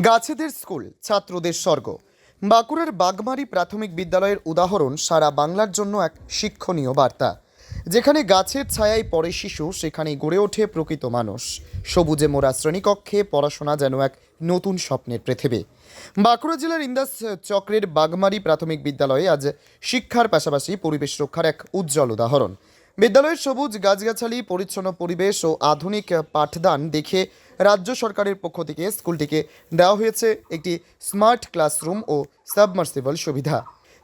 গাছেদের স্কুল, ছাত্রদের স্বর্গ। বাঁকুড়ার বাগমারি প্রাথমিক বিদ্যালয়ের উদাহরণ সারা বাংলার জন্য এক শিক্ষণীয় বার্তা। যেখানে গাছের ছায়ায় পড়ে শিশু, সেখানেই গড়ে ওঠে প্রকৃত মানুষ। সবুজে মোড়া শ্রেণীকক্ষে পড়াশোনা যেন এক নতুন স্বপ্নের পৃথিবী। বাঁকুড়া জেলার ইন্দাস চক্রের বাগমারি প্রাথমিক বিদ্যালয়ে আজ শিক্ষার পাশাপাশি পরিবেশ রক্ষার এক উজ্জ্বল উদাহরণ। বিদ্যালয়ের সবুজ গাছগাছালি, পরিচ্ছন্ন পরিবেশ ও আধুনিক পাঠদান দেখে রাজ্য সরকারের পক্ষ থেকে স্কুলটিকে দেওয়া হয়েছে একটি স্মার্ট ক্লাসরুম ও সাবমার্সিবল সুবিধা।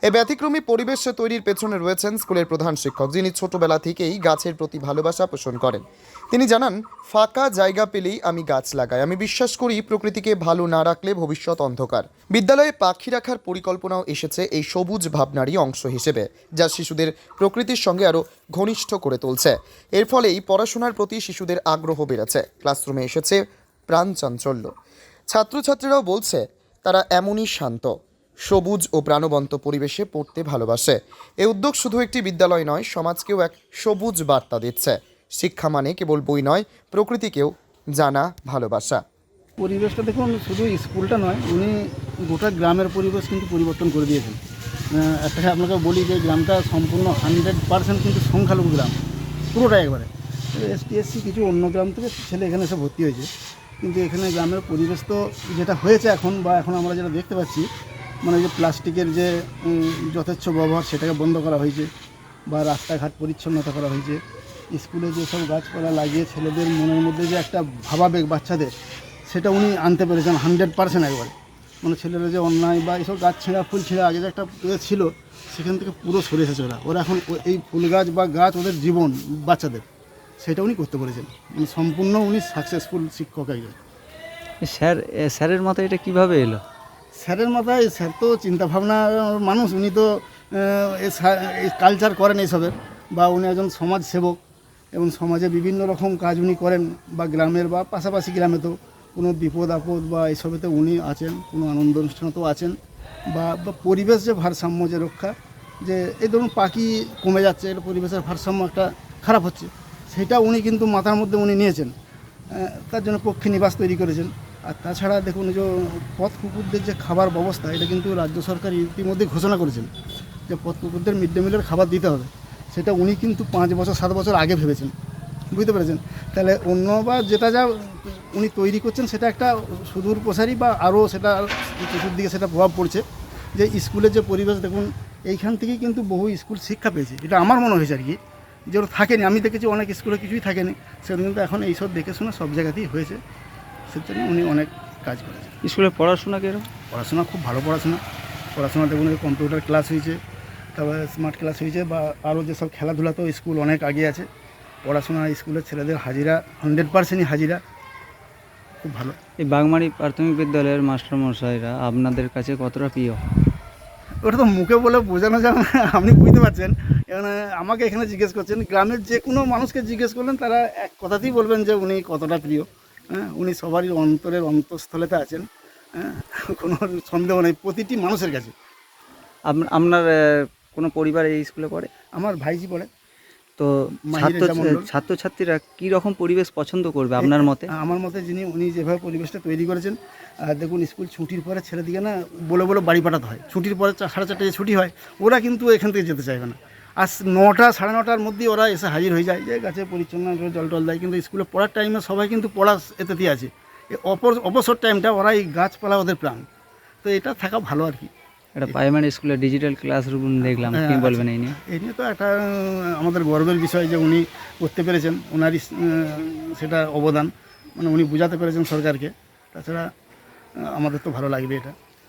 এ ব্যতিক্রমী পরিবেশ তৈরির পেছনে রয়েছেন স্কুলের প্রধান শিক্ষক, যিনি ছোটবেলা থেকেই গাছের প্রতি ভালোবাসা পোষণ করেন। তিনি জানান, ফাঁকা জায়গা পেলেই আমি গাছ লাগাই। আমি বিশ্বাস করি প্রকৃতিকে ভালো না রাখলে ভবিষ্যৎ অন্ধকার। বিদ্যালয়ে পাখি রাখার পরিকল্পনাও এসেছে এই সবুজ ভাবনারই অংশ হিসেবে, যা শিশুদের প্রকৃতির সঙ্গে আরও ঘনিষ্ঠ করে তুলছে। এর ফলেই পড়াশোনার প্রতি শিশুদের আগ্রহ বেড়েছে। ক্লাসরুমে এসেছে প্রাণ চাঞ্চল্য ছাত্রছাত্রীরাও বলছে, তারা এমনই শান্ত। সবুজ ও প্রাণবন্ত পরিবেশে পড়তে ভালোবাসে। এ উদ্যোগ শুধু একটি বিদ্যালয় নয়, সমাজকেও এক সবুজ বার্তা দিচ্ছে। শিক্ষা মানে কেবল বই নয়, প্রকৃতিকেও জানা ভালোবাসা। পরিবেশটা দেখুন, শুধু স্কুলটা নয়, উনি গোটা গ্রামের পরিবেশ কিন্তু পরিবর্তন করে দিয়েছেন। একটা আপনাকে বলি যে গ্রামটা সম্পূর্ণ হান্ড্রেড পার্সেন্ট কিন্তু সংখ্যালঘু গ্রাম পুরোটা একবারে। এসটি এসসি কিছু অন্য গ্রাম থেকে ছেলে এখানে এসে ভর্তি হয়েছে। কিন্তু এখানে গ্রামের পরিবেশ তো যেটা হয়েছে এখন বা এখন আমরা যেটা দেখতে পাচ্ছি মানে যে প্লাস্টিকের যে যথেচ্ছ ব্যবহার সেটাকে বন্ধ করা হয়েছে বা রাস্তাঘাট পরিচ্ছন্নতা করা হয়েছে। স্কুলে যেসব গাছপালা লাগিয়ে ছেলেদের মনের মধ্যে যে একটা ভাবাবেগ বাচ্চাদের, সেটা উনি আনতে পেরেছেন হান্ড্রেড পার্সেন্ট একবারে। মানে ছেলেরা যে অন্যায় বা এইসব গাছ ছেঁড়া, ফুল ছেঁড়া আগে যে একটা ছিল, সেখান থেকে পুরো সরে এসেছে ওরা। ওরা এখন এই ফুল গাছ বা গাছ ওদের জীবন, বাচ্চাদের। সেটা উনি করতে পেরেছেন। মানে সম্পূর্ণ উনি সাকসেসফুল শিক্ষক একজন। স্যার স্যারের মতো এটা কীভাবে এলো? স্যারের মাথায় স্যার তো চিন্তাভাবনার মানুষ, উনি তো কালচার করেন এইসবের বা উনি একজন সমাজ সেবক এবং সমাজে বিভিন্ন রকম কাজ উনি করেন বা গ্রামের বা পাশাপাশি গ্রামে তো কোনো বিপদ আপদ বা এইসবেতে উনি আছেন, কোনো আনন্দ অনুষ্ঠানেতেও আছেন বা পরিবেশ যে ভারসাম্য যে রক্ষা, যে এই ধরুন পাখি কমে যাচ্ছে এটা পরিবেশের ভারসাম্য একটা খারাপ হচ্ছে, সেটা উনি কিন্তু মাথার মধ্যে উনি নিয়েছেন তার জন্য পক্ষী নিবাস তৈরি করেছেন। আর তাছাড়া দেখুন, এই যে পথ কুকুরদের যে খাবার ব্যবস্থা, এটা কিন্তু রাজ্য সরকার ইতিমধ্যে ঘোষণা করেছেন যে পথ কুকুরদের মিড ডে মিলের খাবার দিতে হবে। সেটা উনি কিন্তু পাঁচ বছর, সাত বছর আগে ভেবেছেন। বুঝতে পেরেছেন? তাহলে অন্য বা যেটা যা উনি তৈরি করছেন, সেটা একটা সুদূর প্রসারী বা আরও সেটা চতুর্দিকে সেটা প্রভাব পড়ছে। যে স্কুলের যে পরিবেশ, দেখুন, এইখান থেকেই কিন্তু বহু স্কুল শিক্ষা পেয়েছে। এটা আমার মনে হয়েছে আর কি, যে থাকেনি। আমি দেখেছি অনেক স্কুলে কিছুই থাকেনি। সেটা কিন্তু এখন এইসব দেখে শুনে সব জায়গাতেই হয়েছে। সেজন্য উনি অনেক কাজ করেছেন। স্কুলে পড়াশোনা কীরকম? পড়াশোনা খুব ভালো পড়াশোনা। পড়াশোনা দেখুন কম্পিউটার ক্লাস হয়েছে তারপরে স্মার্ট ক্লাস হয়েছে বা আরও যেসব খেলাধুলাতেও স্কুল অনেক আগে আছে। পড়াশোনা স্কুলের ছেলেদের হাজিরা হান্ড্রেড পার্সেন্টই হাজিরা। খুব ভালো। এই বাগমারি প্রাথমিক বিদ্যালয়ের মাস্টারমশাইরা আপনাদের কাছে কতটা প্রিয়? ওটা তো মুখে বলে বোঝানো যাবে না আপনি বুঝতে পারছেন। এখানে আমাকে এখানে জিজ্ঞেস করছেন গ্রামের যে কোনো মানুষকে জিজ্ঞেস করলেন তারা এক কথাতেই বলবেন যে উনি কতটা প্রিয়। হ্যাঁ উনি সবারই অন্তরের অন্তঃস্থলেতে আছেন। হ্যাঁ কোনো সন্দেহ নেই প্রতিটি মানুষের কাছে। আপনার কোনো পরিবার এই স্কুলে পড়ে? আমার ভাইজি পড়ে। তো। ছাত্রছাত্রীরা কী রকম পরিবেশ পছন্দ করবে আপনার মতে? আমার মতে যিনি উনি যেভাবে পরিবেশটা তৈরি করেছেন আর দেখুন স্কুল ছুটির পরে ছেলেদিকে না বলে বলে বাড়ি পাঠাতে হয়। ছুটির পরে সাড়ে চারটে যে ছুটি হয় ওরা কিন্তু এখান থেকে যেতে চাইবে না। আর নটা সাড়ে নটার মধ্যে ওরা এসে হাজির হয়ে যায়। যে গাছে পরিচ্ছন্ন করে জল টল দেয়। কিন্তু স্কুলে পড়ার টাইমে সবাই কিন্তু পড়া এতেতেই আছে। অপর অবসর টাইমটা ওরা এই গাছপালা ওদের প্রাণ। তো এটা থাকা ভালো আর কি। এটা প্রাইমারি স্কুলে ডিজিটাল ক্লাসরুম দেখলাম কি হ্যাঁ, বলবেন এই নিয়ে? এই নিয়ে তো একটা আমাদের গর্বের বিষয় যে উনি করতে পেরেছেন। ওনারই সেটা অবদান। মানে উনি বোঝাতে পেরেছেন সরকারকে। তাছাড়া আমাদের তো ভালো লাগবে এটা।